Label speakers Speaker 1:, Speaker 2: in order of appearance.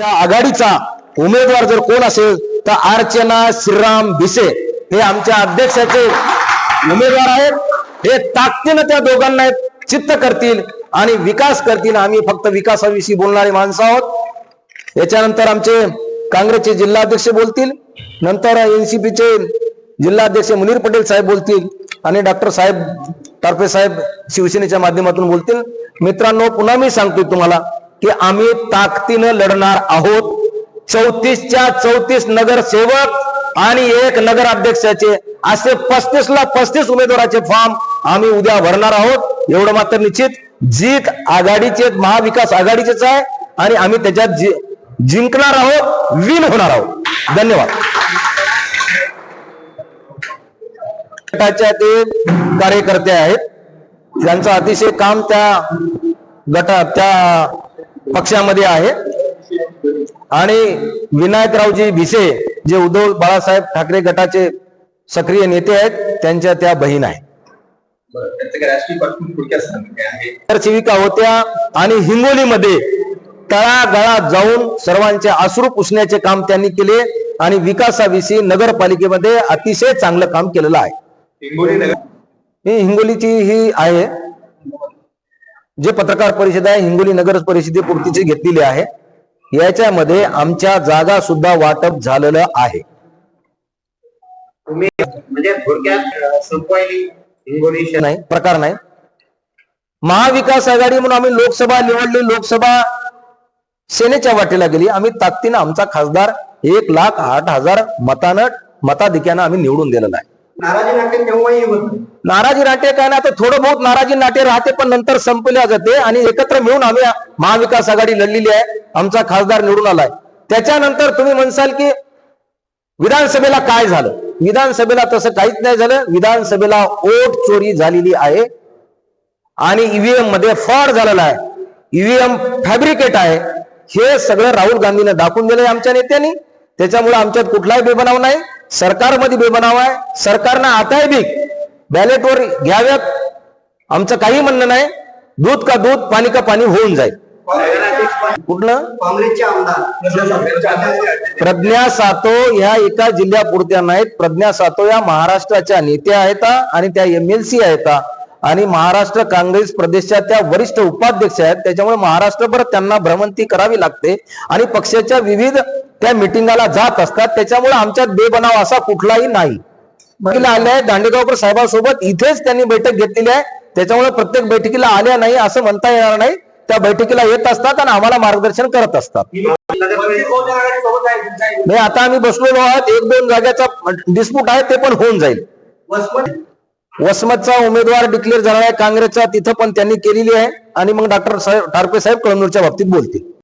Speaker 1: आघाडीचा उमेदवार जर कोण असेल तर अर्चना श्रीराम भिसे हे आमच्या अध्यक्षाचे उमेदवार आहेत. हे ताकदीनं त्या दोघांना चित्त करतील आणि विकास करतील. आम्ही फक्त विकासाविषयी बोलणारे माणसं आहोत. याच्यानंतर आमचे काँग्रेसचे जिल्हाध्यक्ष बोलतील. नंतर एनसीपीचे जिल्हाध्यक्ष मुनीर पटेल साहेब बोलतील आणि डॉक्टर साहेब टारफे साहेब शिवसेनेच्या माध्यमातून बोलतील. मित्रांनो पुन्हा मी सांगतोय तुम्हाला की आम्ही ताकदीनं लढणार आहोत. चौतीसच्या चौतीस नगरसेवक आणि एक नगराध्यक्षाचे असे पस्तीस ला पस्तीस उमेदवाराचे फॉर्म आम्ही उद्या भरणार आहोत. एवढं मात्र निश्चित जीत आघाडीचे महाविकास आघाडीचेच आहे आणि आम्ही त्याच्यात जि- जिंकणार आहोत विन होणार आहोत. धन्यवाद. गटाच्या ते कार्यकर्ते आहेत. त्यांचं अतिशय काम त्या गटात त्या पक्षामध्ये आहे. आणि विनायकरावजी भिसे जे उद्धव बाळासाहेब ठाकरे गटाचे सक्रिय नेते आहेत त्यांच्या त्या बहीण आहेत. तर सेविका होत्या आणि हिंगोलीमध्ये तळागाळात जाऊन सर्वांचे अश्रू पुसण्याचे काम त्यांनी केले आणि विकासाविषयी नगरपालिकेमध्ये अतिशय चांगलं काम केलेलं आहे.
Speaker 2: हिंगोली नगर
Speaker 1: ही हिंगोलीची ही आहे. जे पत्रकार परिषद आहे हिंगोली नगर परिषदेपुरतीची घेतलेली आहे. याच्यामध्ये आमच्या जागा सुद्धा वाटप झालेलं आहे.
Speaker 2: तुम्ही म्हणजे
Speaker 1: नाही प्रकार नाही. महाविकास आघाडी म्हणून आम्ही लोकसभा निवडली. लोकसभा सेनेच्या वाटेला गेली. आम्ही ताकदीनं आमचा खासदार एक लाख आठ हजार मतानं मताधिक्यानं आम्ही निवडून दिलेला आहे.
Speaker 2: नाराजी नाट्य केव्हाही होत
Speaker 1: नाराजी नाट्य काय ना आता थोडं बहुत नाराजी नाट्य राहते पण नंतर संपल्या जाते आणि एकत्र मिळून आम्ही महाविकास आघाडी लढलेली आहे आमचा खासदार निवडून आलाय. त्याच्यानंतर तुम्ही म्हणसाल की विधानसभेला काय झालं? विधानसभेला तसं काहीच नाही झालं. विधानसभेला ओट चोरी झालेली आहे. आणि ईव्हीएममध्ये फ्रॉड झालेला आहे. ईव्हीएम फॅब्रिकेट आहे. हे सगळं राहुल गांधीने दाखवून दिलंय आमच्या नेत्यांनी. त्याच्यामुळे आमच्यात कुठलाही बेबनाव नाही. सरकारमध्ये बेबनाव आहे. सरकारनं आताही बी बॅलेटवर घ्याव्यात. आमचं काही म्हणणं नाही. दूध का दूध पाणी का पाणी होऊन जाईल. कुठलं?
Speaker 2: काँग्रेसचे आमदार.
Speaker 1: प्रज्ञा सातो ह्या एका जिल्ह्यापुरत्या नाहीत. प्रज्ञा सातो या महाराष्ट्राच्या नेत्या आहेत आणि त्या एमएलसी आहेत आणि महाराष्ट्र काँग्रेस प्रदेशच्या त्या वरिष्ठ उपाध्यक्ष आहेत. त्याच्यामुळे महाराष्ट्रभर त्यांना भ्रमंती करावी लागते. आणि पक्षाच्या विविध त्या मिटिंगाला जात असतात. त्याच्यामुळे आमच्यात बेबनाव असा कुठलाही नाही. आले आल्या दांडेगावकर साहेबांसोबत इथेच त्यांनी बैठक घेतलेली आहे. त्याच्यामुळे प्रत्येक बैठकीला आल्या नाही असं म्हणता येणार नाही. त्या बैठकीला येत असतात आणि आम्हाला मार्गदर्शन करत असतात. नाही आता आम्ही बसलेलो आहोत एक दोन जागेचा डिस्प्यूट आहे ते पण होऊन जाईल. वसमतचा उमेदवार डिक्लेअर झाला आहे. काँग्रेसचा तिथं पण त्यांनी केलेली आहे. आणि मग डॉक्टर साहेब टारपे साहेब कळमनूरच्या बाबतीत बोलतील.